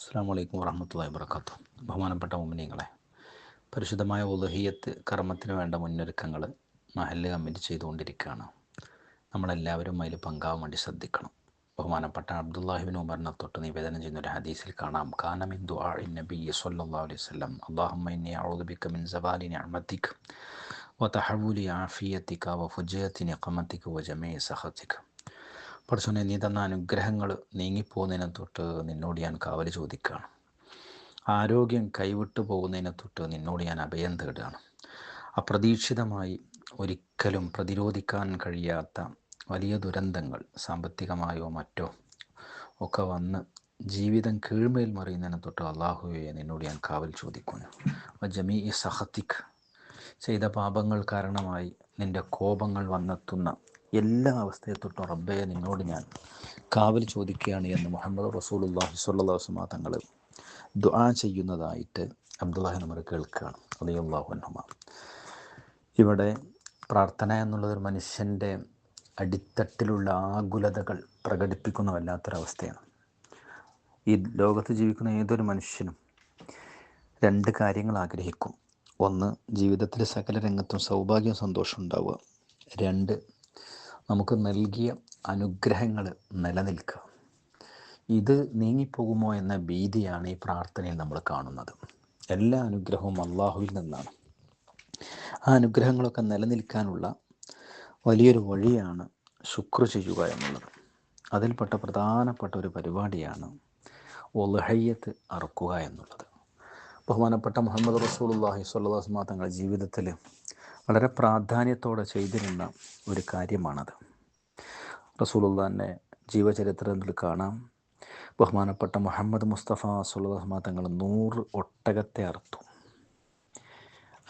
അസ്സാം വലൈക്കും വാഹമത്തല്ലാ വാബർക്കാത്തു ബഹുമാനപ്പെട്ട മുമ്മിനിങ്ങളെ പരിശുദ്ധമായ ഉലഹിയത്ത് കർമ്മത്തിന് വേണ്ട മുന്നൊരുക്കങ്ങൾ മഹല്ല് കമ്മിറ്റി ചെയ്തുകൊണ്ടിരിക്കുകയാണ്. നമ്മളെല്ലാവരും അതിൽ പങ്കാവാൻ വേണ്ടി ശ്രദ്ധിക്കണം. ബഹുമാനപ്പെട്ട അബ്ദുല്ലാഹിബിൻ ഉമറിനെ തൊട്ട് നിവേദനം ചെയ്യുന്ന ഒരു ഹദീസിൽ കാണാം. കാനമിൻ ദുആ നബി സല്ലല്ലാഹു അലൈഹി വസല്ലം. അല്ലാഹുമ്മ ഇന്നി അഊദു ബിക മിൻ സവാലി നിഅമതിക ആഫിയതിക സഖതിക പഠിച്ചോനെ നീ തന്ന അനുഗ്രഹങ്ങൾ നീങ്ങിപ്പോകുന്നതിനെ തൊട്ട് നിന്നോട് ഞാൻ കാവൽ ചോദിക്കുകയാണ്. ആരോഗ്യം കൈവിട്ടു പോകുന്നതിനെ തൊട്ട് നിന്നോട് ഞാൻ അഭയം തേടുകയാണ്. അപ്രതീക്ഷിതമായി ഒരിക്കലും പ്രതിരോധിക്കാൻ കഴിയാത്ത വലിയ ദുരന്തങ്ങൾ സാമ്പത്തികമായോ മറ്റോ ഒക്കെ വന്ന് ജീവിതം കീഴ്മേൽ മറിയുന്നതിനെ തൊട്ട് അള്ളാഹുവെ നിന്നോട് ഞാൻ കാവൽ ചോദിക്കുന്നു. ജമീ സഹത്തിക് ചെയ്ത പാപങ്ങൾ കാരണമായി നിന്റെ കോപങ്ങൾ വന്നെത്തുന്ന എല്ലാ അവസ്ഥയെ തൊട്ടും റബ്ബെ നിന്നോട് ഞാൻ കാവൽ ചോദിക്കുകയാണ് എന്ന് മുഹമ്മദ് റസൂലുല്ലാഹി സ്വല്ലാസ്മാ തങ്ങൾ ദുആ ചെയ്യുന്നതായിട്ട് അബ്ദുല്ലാഹി നമ്മൾ കേൾക്കുകയാണ്. അലിയുല്ലാഹു ഇവിടെ പ്രാർത്ഥന എന്നുള്ളത് ഒരു മനുഷ്യന്റെ അടിത്തട്ടിലുള്ള ആകുലതകൾ പ്രകടിപ്പിക്കുന്ന വല്ലാത്തൊരവസ്ഥയാണ്. ഈ ലോകത്ത് ജീവിക്കുന്ന ഏതൊരു മനുഷ്യനും രണ്ട് കാര്യങ്ങൾ ആഗ്രഹിക്കും. ഒന്ന് ജീവിതത്തിലെ സകല രംഗത്തും സൗഭാഗ്യവും സന്തോഷം ഉണ്ടാവുക. രണ്ട് നമുക്ക് നൽകിയ അനുഗ്രഹങ്ങൾ നിലനിൽക്കുക ഇത് നീങ്ങിപ്പോകുമോ എന്ന ഭീതിയാണ് ഈ പ്രാർത്ഥനയിൽ നമ്മൾ കാണുന്നത്. എല്ലാ അനുഗ്രഹവും അള്ളാഹുവിൽ നിന്നാണ്. ആ അനുഗ്രഹങ്ങളൊക്കെ നിലനിൽക്കാനുള്ള വലിയൊരു വഴിയാണ് ശുക്ർ ചെയ്യുക എന്നുള്ളത്. അതിൽപ്പെട്ട പ്രധാനപ്പെട്ട ഒരു പരിപാടിയാണ് ഒലഹയ്യത്ത് അറക്കുക എന്നുള്ളത്. ബഹുമാനപ്പെട്ട മുഹമ്മദ് റസൂൽ അള്ളാഹി സ്വല്ലാസ്മാ തങ്ങളുടെ ജീവിതത്തിൽ വളരെ പ്രാധാന്യത്തോടെ ചെയ്തിരുന്ന ഒരു കാര്യമാണത്. റസൂലുള്ളാന്റെ ജീവചരിത്രത്തിൽ കാണാം. ബഹുമാനപ്പെട്ട മുഹമ്മദ് മുസ്തഫ സുലഹ്മ തങ്ങൾ നൂറ് ഒട്ടകത്തെ അറുത്തു.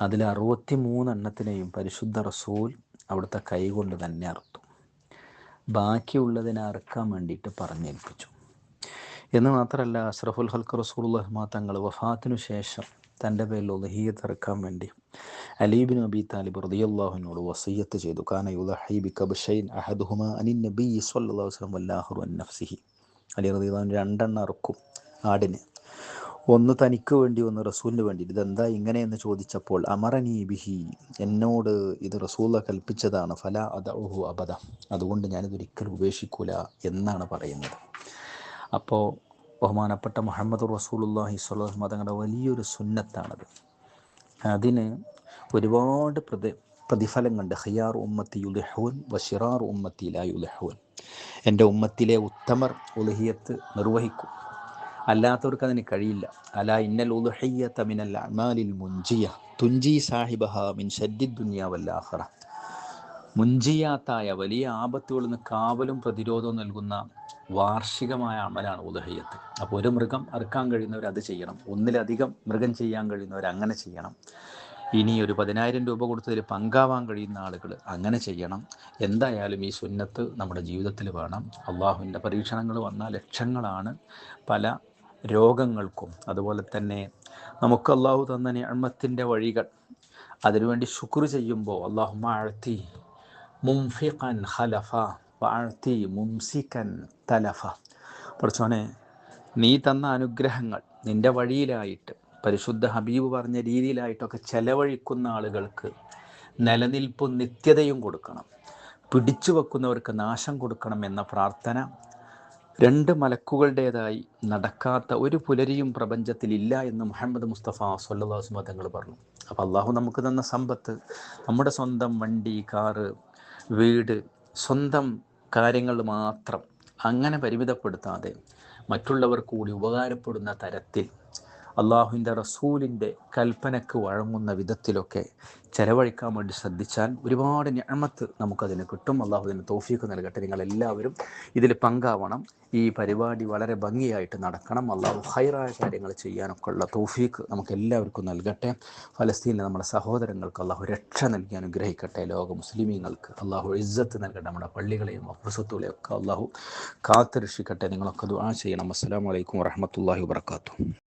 അതിൽ അറുപത്തി മൂന്നെണ്ണത്തിനെയും പരിശുദ്ധ റസൂൽ അവിടുത്തെ കൈകൊണ്ട് തന്നെ അറുത്തു. ബാക്കിയുള്ളതിനെ അറുക്കാൻ വേണ്ടിയിട്ട് പറഞ്ഞേൽപ്പിച്ചു. എന്ന് മാത്രമല്ല അഷ്റഫുൽ ഹൽക്ക് റസൂൽ തങ്ങൾ വഫാത്തിനു ശേഷം തന്റെ പേരിൽ ഉലഹിയത്ത് ഇറക്കാൻ വേണ്ടി അലീബിൻ അബി താലിബ് റദിയല്ലാഹുവിനോട് വസയ്യത്ത് ചെയ്തു. അഹദുഹുമ അനി അലൈഹി വസല്ലം നഫ്സിഹി. അലി റദിയല്ലാഹു രണ്ടെണ്ണം അറുക്കും ആടിന്. ഒന്ന് തനിക്ക് വേണ്ടി ഒന്ന് റസൂലിന് വേണ്ടി. ഇതെന്താ ഇങ്ങനെയെന്ന് ചോദിച്ചപ്പോൾ അമറനി ബിഹി എന്നോട് ഇത് റസൂല കൽപ്പിച്ചതാണ്. ഫല അദഹു അബദ. അതുകൊണ്ട് ഞാനിതൊരിക്കലും ഉപേക്ഷിക്കൂല എന്നാണ് പറയുന്നത്. അപ്പോൾ ബഹുമാനപ്പെട്ട മുഹമ്മദ് റസൂലുല്ലാഹി സ്വല്ലാഹു മതങ്ങളുടെ വലിയൊരു സുന്നത്താണത്. അതിന് ഒരുപാട് പ്രതി പ്രതിഫലം കണ്ട് ഖിയാർ ഉമ്മത്തി ഉലഹുവൻ വഷിറാർ ഉമ്മത്തി ലാ ഉലഹുവൻ എന്റെ ഉമ്മത്തിലെ ഉത്തമർ ഉലഹിയത്ത് നിർവഹിക്കും. അല്ലാത്തവർക്ക് അതിന് കഴിയില്ല. അല ഇന്നൽ ഉലഹയ്യത്ത മിനൽ അമാലിൽ മുൻജിയ. തുഞ്ചി സാഹിബഹ മിൻ ഷദ്ദി ദുനിയാവല്ലാഹറ മുൻജിയാത്തായ വലിയ ആപത്തുകളിൽ നിന്ന് കാവലും പ്രതിരോധവും നൽകുന്ന വാർഷികമായ അമലാണ് ഉദഹയ്യത്ത് അപ്പോൾ ഒരു മൃഗം അറുക്കാൻ കഴിയുന്നവർ അത് ചെയ്യണം. ഒന്നിലധികം മൃഗം ചെയ്യാൻ കഴിയുന്നവർ അങ്ങനെ ചെയ്യണം. ഇനി ഒരു പതിനായിരം രൂപ കൊടുത്തതിൽ പങ്കാവാൻ കഴിയുന്ന ആളുകൾ അങ്ങനെ ചെയ്യണം. എന്തായാലും ഈ സുന്നത്ത് നമ്മുടെ ജീവിതത്തിൽ വേണം. അള്ളാഹുവിന്റെ പരീക്ഷണങ്ങൾ വന്ന ലക്ഷങ്ങളാണ് പല രോഗങ്ങൾക്കും. അതുപോലെ തന്നെ നമുക്ക് അള്ളാഹു തന്ന നിയമത്തിന്റെ വഴികൾ അതിനുവേണ്ടി ശുക്ർ ചെയ്യുമ്പോൾ അള്ളാഹു മാഴ്ത്തി മുംഫിഖൻ ഹലഫ വാഴ്ത്തി മുംസിക്കൻ തലഫ. പഠിച്ചോനെ നീ തന്ന അനുഗ്രഹങ്ങൾ നിന്റെ വഴിയിലായിട്ട് പരിശുദ്ധ ഹബീബ് പറഞ്ഞ രീതിയിലായിട്ടൊക്കെ ചെലവഴിക്കുന്ന ആളുകൾക്ക് നിലനിൽപ്പും നിത്യതയും കൊടുക്കണം. പിടിച്ചു വെക്കുന്നവർക്ക് നാശം കൊടുക്കണം എന്ന പ്രാർത്ഥന രണ്ട് മലക്കുകളുടേതായി നടക്കാത്ത ഒരു പുലരിയും പ്രപഞ്ചത്തിലില്ല എന്ന് മുഹമ്മദ് മുസ്തഫ സൊല്ലാസ് തങ്ങൾ പറഞ്ഞു. അപ്പോൾ അള്ളാഹു നമുക്ക് തന്ന സമ്പത്ത് നമ്മുടെ സ്വന്തം വണ്ടി കാറ് വീട് സ്വന്തം കാര്യങ്ങൾ മാത്രം അങ്ങനെ പരിമിതപ്പെടുത്താതെ മറ്റുള്ളവർ കൂടി ഉപകാരപ്പെടുന്ന തരത്തിൽ അള്ളാഹുവിന്റെ റസൂലിന്റെ കൽപ്പനക്ക് വഴങ്ങുന്ന വിധത്തിലൊക്കെ ചെലവഴിക്കാൻ വേണ്ടി ശ്രദ്ധിച്ചാൽ ഒരുപാട് ഞമ്മത്ത് നമുക്കതിന് കിട്ടും. അള്ളാഹുദിന് തോഫീക്ക് നൽകട്ടെ. നിങ്ങളെല്ലാവരും ഇതിൽ പങ്കാവണം. ഈ പരിപാടി വളരെ ഭംഗിയായിട്ട് നടക്കണം. അള്ളാഹു ഹൈറായ കാര്യങ്ങൾ ചെയ്യാനൊക്കെ ഉള്ള തോഫീക്ക് നമുക്ക് എല്ലാവർക്കും നൽകട്ടെ. ഫലസ്തീനിലെ നമ്മുടെ സഹോദരങ്ങൾക്ക് അള്ളാഹു രക്ഷ നൽകി അനുഗ്രഹിക്കട്ടെ. ലോക മുസ്ലിമീങ്ങൾക്ക് അള്ളാഹു ഇജ്ജത്ത് നൽകട്ടെ. നമ്മുടെ പള്ളികളെയും അപ്രസത്തുകളെയും ഒക്കെ അള്ളാഹു കാത്തുരക്ഷിക്കട്ടെ. നിങ്ങളൊക്കെ ദുആ ചെയ്യണം. അസ്സാം വലൈക്കും വറഹമത്തല്ലാഹി വാത്തു